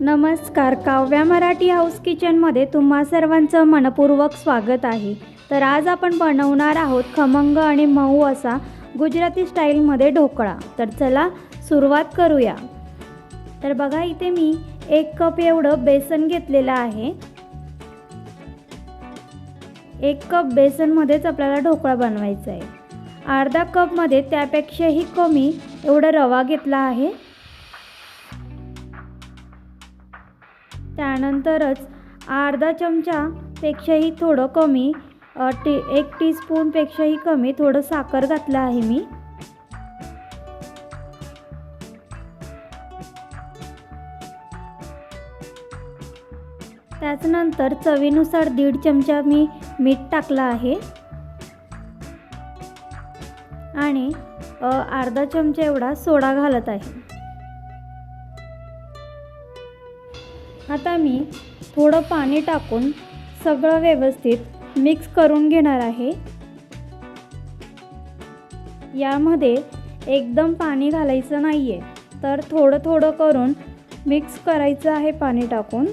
नमस्कार काव्या मराठी हाऊस किचनमध्ये तुम्हा सर्वांचं मनपूर्वक स्वागत आहे. तर आज आपण बनवणार आहोत खमंग आणि मऊ असा गुजराती स्टाईलमध्ये ढोकळा. तर चला सुरुवात करूया. तर बघा इथे मी एक कप एवढं बेसन घेतलेलं आहे. एक कप बेसनमध्येच आपल्याला ढोकळा बनवायचा आहे. अर्धा कपमध्ये त्यापेक्षाही कमी एवढा रवा घेतला आहे. त्यानंतरच अर्धा चमचापेक्षाही थोडं कमी टी एक टीस्पूनपेक्षाही कमी थोडं साखर घातलं आहे मी. त्याचनंतर चवीनुसार दीड चमचा मी मीठ टाकलं आहे. आणि अर्धा चमचा एवढा सोडा घालत आहे. आता मी थोडं पाणी टाकून सगळं व्यवस्थित मिक्स करून घेणार आहे. यामध्ये एकदम पाणी घालायचं नाही आहे तर थोडं थोडं करून मिक्स करायचं आहे पाणी टाकून.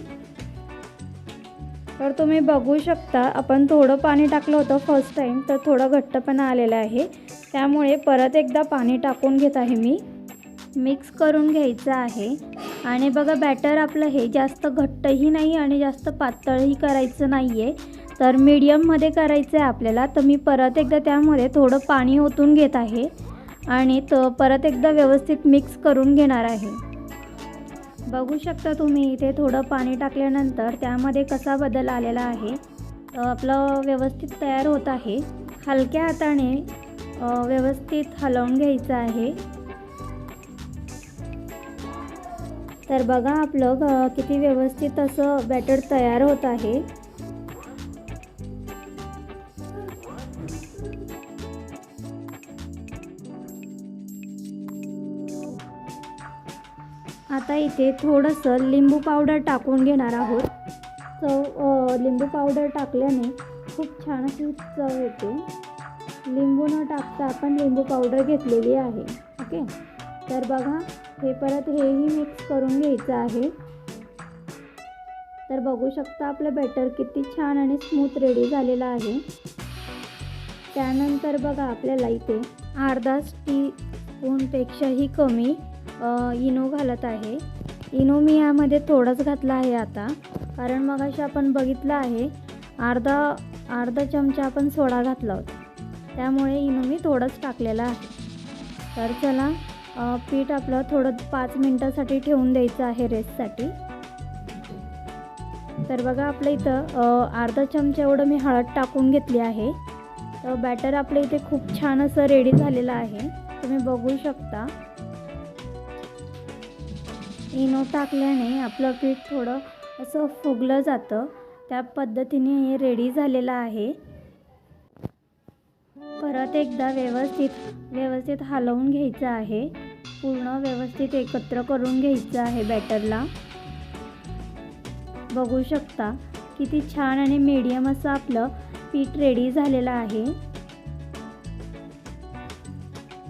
तर तुम्ही बघू शकता आपण थोडं पाणी टाकलं होतं फर्स्ट टाईम तर थोडं घट्टपणा आलेला आहे. त्यामुळे परत एकदा पाणी टाकून घेत आहे मी. मिक्स करून घ्यायचं आहे. आणि बघा बॅटर आपलं हे जास्त घट्टही नाही आणि जास्त पातळही करायचं नाही आहे तर मीडियममध्ये करायचं आहे आपल्याला. तर मी परत एकदा त्यामध्ये थोडं पाणी ओतून घेत आहे. आणि त परत एकदा व्यवस्थित मिक्स करून घेणार आहे. बघू शकता तुम्ही इथे थोडं पाणी टाकल्यानंतर त्यामध्ये कसा बदल आलेला आहे. तर आपलं व्यवस्थित तयार होत आहे. हलक्या हाताने व्यवस्थित हलवून घ्यायचं आहे. तर बघा आपलं किती व्यवस्थित असं बॅटर तयार होत आहे. आता इथे थोडंसं लिंबू पावडर टाकून घेणार आहोत. चव लिंबू पावडर टाकल्याने खूप छान अशी चव येते. लिंबू न टाकता आपण लिंबू पावडर घेतलेली आहे. ओके? तर बघा हे परत हेही मिक्स करून घ्यायचं आहे. तर बघू शकता आपलं बॅटर किती छान आणि स्मूथ रेडी झालेलं आहे. त्यानंतर बघा आपल्याला इथे अर्धा टी स्पूनपेक्षाही कमी इनो घालत आहे. इनो मी यामध्ये थोडंच घातलं आहे आता. कारण मग आपण बघितलं आहे अर्धा अर्धा चमचा आपण सोडा घातला होता. त्यामुळे इनो मी थोडंच टाकलेला आहे. तर चला पीठ आपलं थोडं पाच मिनटासाठी ठेवून द्यायचं आहे रेस्टसाठी. तर बघा आपलं इथं अर्धा चमचा एवढं मी हळद टाकून घेतली आहे. तर बॅटर आपलं इथे खूप छान असं रेडी झालेलं आहे. तुम्ही बघू शकता. इनो टाकल्याने आपलं पीठ थोडं असं फुगलं जातं. त्या पद्धतीने हे रेडी झालेलं आहे. परत एकदा व्यवस्थित व्यवस्थित हलवून घ्यायचं आहे. पूर्ण व्यवस्थित एकत्र करून घ्यायचं आहे बॅटरला. बघू शकता किती छान आणि मीडियम असं आपलं पीठ रेडी झालेलं आहे.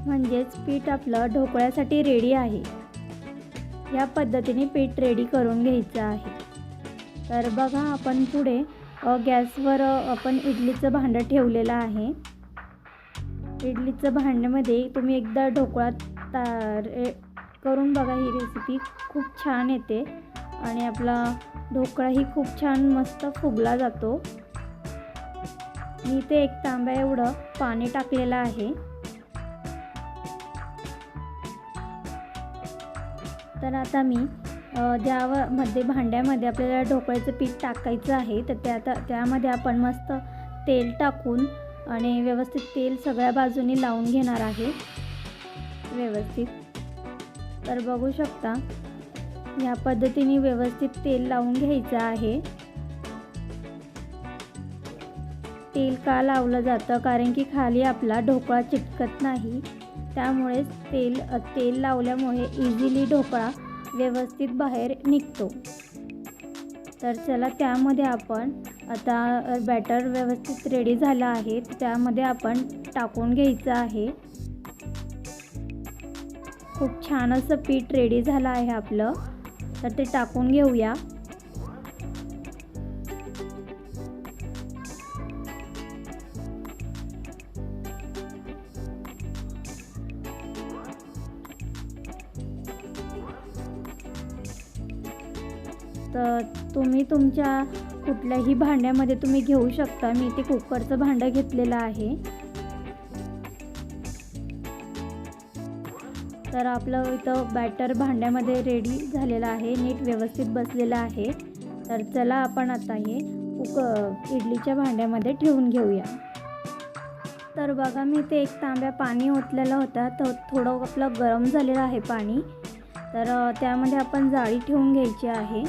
म्हणजेच पीठ आपलं ढोकळ्यासाठी रेडी आहे. या पद्धतीने पीठ रेडी करून घ्यायचं आहे. तर बघा आपण पुढे गॅसवर आपण इडलीचं भांडं ठेवलेलं आहे. इडलीचं भांड्यामध्ये तुम्ही एकदा ढोकळा ता करून बघा ही रेसिपी खूप छान येते. आणि आपला ढोकळाही खूप छान मस्त फुगला जातो. मी इथे एक तांब्या एवढं पाणी टाकलेलं आहे. तर आता मी अ, ज्या मध्ये भांड्यामध्ये आपल्याला ढोकळ्याचं पीठ टाकायचं आहे तर त्या त्यामध्ये आपण मस्त तेल टाकून आणि व्यवस्थित तेल सगळ्या बाजूनी लावून घेणार आहे. व्यवस्थित. तर बघू शकता या पद्धतीने व्यवस्थित तेल लावून घ्यायचं आहे. तेल का लावलं जातं? कारण की खाली आपला ढोकळा चिटकत नाही. त्यामुळेच तेल तेल लावल्यामुळे इझिली ढोकळा व्यवस्थित बाहेर निघतो. तर चला त्यामध्ये आपण आता बॅटर व्यवस्थित रेडी झालं आहे. त्यामध्ये आपण टाकून घ्यायचं आहे. खूप छान असं पीठ रेडी झालं आहे आपलं. तर ते टाकून घेऊया. तर तुम्ही तुमच्या कुठल्याही भांड्यामध्ये तुम्ही घेऊ शकता. मी इथे कुकरचं भांडं घेतलेलं आहे. तर आपलं इथं बॅटर भांड्यामध्ये रेडी झालेलं आहे. नीट व्यवस्थित बसलेलं आहे. तर चला आपण आता हे कुक इडलीच्या भांड्यामध्ये ठेवून घेऊया. तर बघा मी ते एक तांब्या पाणी ओतलेलं होतं. तर थोडं आपलं गरम झालेलं आहे पाणी. तर त्यामध्ये आपण जाळी ठेवून घ्यायची आहे.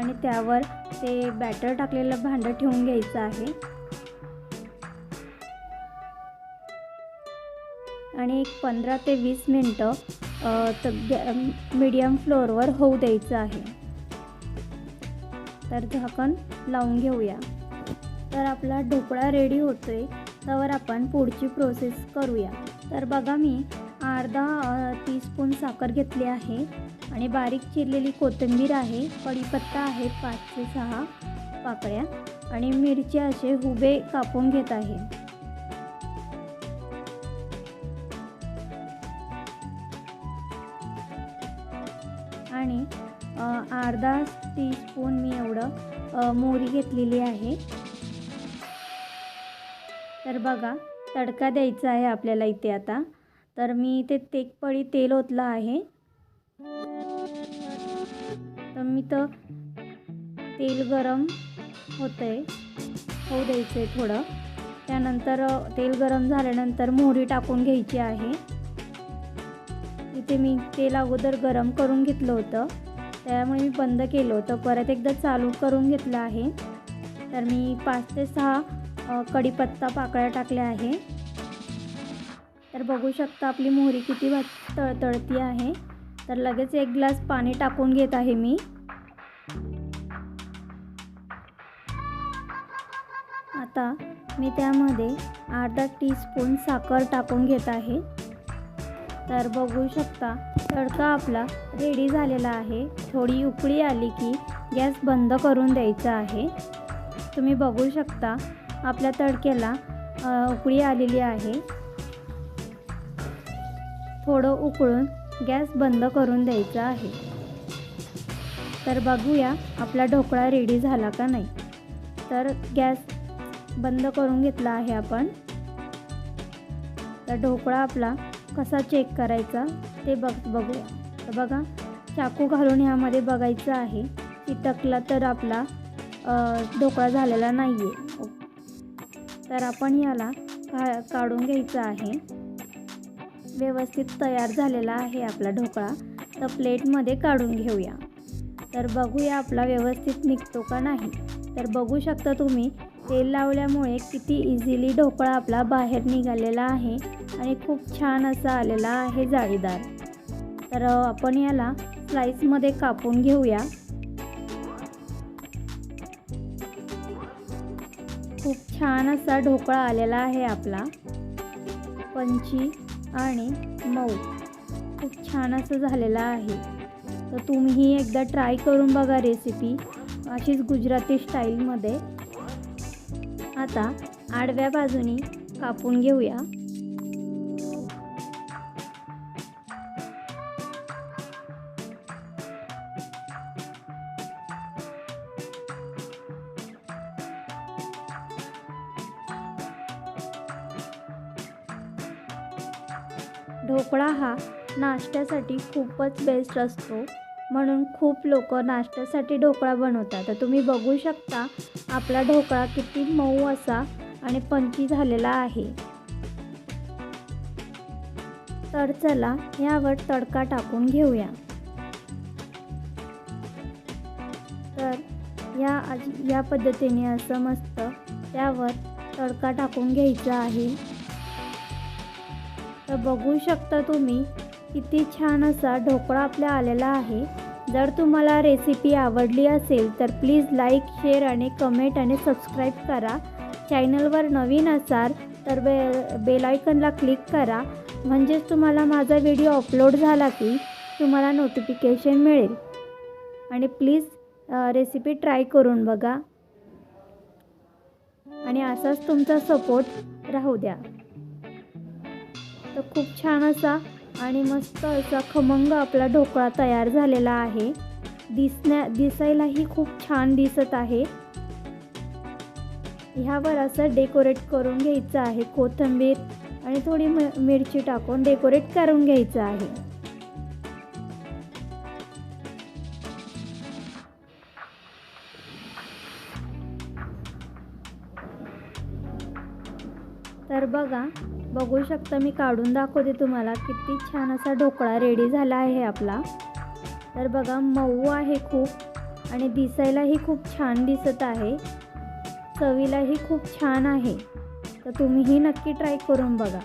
आणि त्यावर ते बॅटर टाकलेलं भांडं ठेवून घ्यायचं आहे. आणि एक पंधरा ते वीस मिनटं मीडियम फ्लोअरवर होऊ द्यायचं आहे. तर झाकण लावून घेऊया. तर आपला ढोकळा रेडी होतोय. त्यावर आपण पुढची प्रोसेस करूया. तर बघा मी अर्धा अ, टीस्पून साखर घेतली आहे. आणि बारीक चिरलेली कोथिंबीर आहे कढीपत्ता आहे पाच ते सहा पाकळ्या आणि मिरच्या असे हुबे कापून घेत आहे. आणि अर्धा अर्धा टीस्पून मी एवढं मोहरी घेतलेली आहे. तर बघा तडका द्यायचा आहे आपल्याला इथे आता. तर मी ते तेकपळी तेल ओतलं आहे. मी तर तेल गरम होतं आहे होऊ द्यायचं आहे थोडं. त्यानंतर तेल गरम झाल्यानंतर मोहरी टाकून घ्यायची आहे. इथे मी तेल अगोदर गरम करून घेतलं होतं. त्यामुळे मी बंद केलं होतं. परत एकदा चालू करून घेतलं आहे. तर मी पाच ते सहा कढीपत्ता पाकळ्या टाकल्या आहे. तर बघू शकता आपली मोहरी किती वा तळतळती आहे. तर लगेच एक ग्लास पाणी टाकून घेत आहे मी. आता मी त्यामध्ये अर्धा टीस्पून साखर टाकून घेत आहे. तर बघू शकता तडका आपला रेडी झालेला आहे. थोडी उकळी आली की गॅस बंद करून द्यायचा आहे. तुम्ही बघू शकता आपल्या तडक्याला उकळी आलेली आहे. थोडं उकळून गॅस बंद करून द्यायचा आहे. तर बघूया आपला ढोकळा रेडी झाला का नाही. तर गॅस बंद करून घेतला आहे आपण. तर ढोकळा आपला कसा चेक करायचा ते बघ बघूया तर बघा चाकू घालून ह्यामध्ये बघायचं आहे चिटकला तर आपला ढोकळा झालेला नाही आहे तर आपण याला का काढून घ्यायचं आहे. व्यवस्थित तयार झालेला आहे आपला ढोकळा. तर प्लेटमध्ये काढून घेऊया. तर बघूया आपला व्यवस्थित निघतो का नाही. तर बघू शकता तुम्ही तेल लावल्यामुळे किती इझिली ढोकळा आपला बाहेर निघालेला आहे आणि खूप छान असा आलेला आहे जाळीदार. तर आपण याला स्लाईसमध्ये कापून घेऊया. खूप छान असा ढोकळा आलेला आहे आपला. पंची आणि मऊ. खूप छान असं झालेलं आहे. तर तुम्ही एकदा ट्राय करून बघा रेसिपी अशीच गुजराती स्टाईलमध्ये. आता आडव्या बाजूनी कापून घेऊया. ढोकळा हा नाश्त्यासाठी खूपच बेस्ट असतो. म्हणून खूप लोक नाश्त्यासाठी ढोकळा बनवतात. तर तुम्ही बघू शकता आपला ढोकळा किती मऊ असा आणि पंची झालेला आहे. तर चला यावर तडका टाकून घेऊया. तर या या पद्धतीने असं मस्त त्यावर तडका टाकून घ्यायचा आहे. तर बघू शकता तुम्ही किती छान असा ढोकळा आपल्या आलेला आहे. जर तुम्हाला रेसिपी आवडली असेल तर प्लीज लाईक शेअर आणि कमेंट आणि सबस्क्राईब करा. चॅनलवर नवीन असाल तर बे बेलायकनला क्लिक करा. म्हणजेच तुम्हाला माझा व्हिडिओ अपलोड झाला की तुम्हाला नोटिफिकेशन मिळेल. आणि प्लीज रेसिपी ट्राय करून बघा. आणि असाच तुमचा सपोर्ट राहू द्या. तर खूप छान असा आणि मस्त असा खमंग आपला ढोकळा तयार झालेला आहे. दिसण्या दिसायलाही खूप छान दिसत आहे. ह्यावर असं डेकोरेट करून घ्यायचं आहे कोथिंबीर आणि थोडी मिरची टाकून डेकोरेट करून घ्यायचं आहे. तर बघा बघू शकता मी काढून दाखवते तुम्हाला. किती छान असा ढोकळा रेडी झाला आहे आपला. तर बघा मऊ आहे खूप आणि दिसायलाही खूप छान दिसत आहे. चवीलाही खूप छान आहे. तर तुम्हीही नक्की ट्राय करून बघा.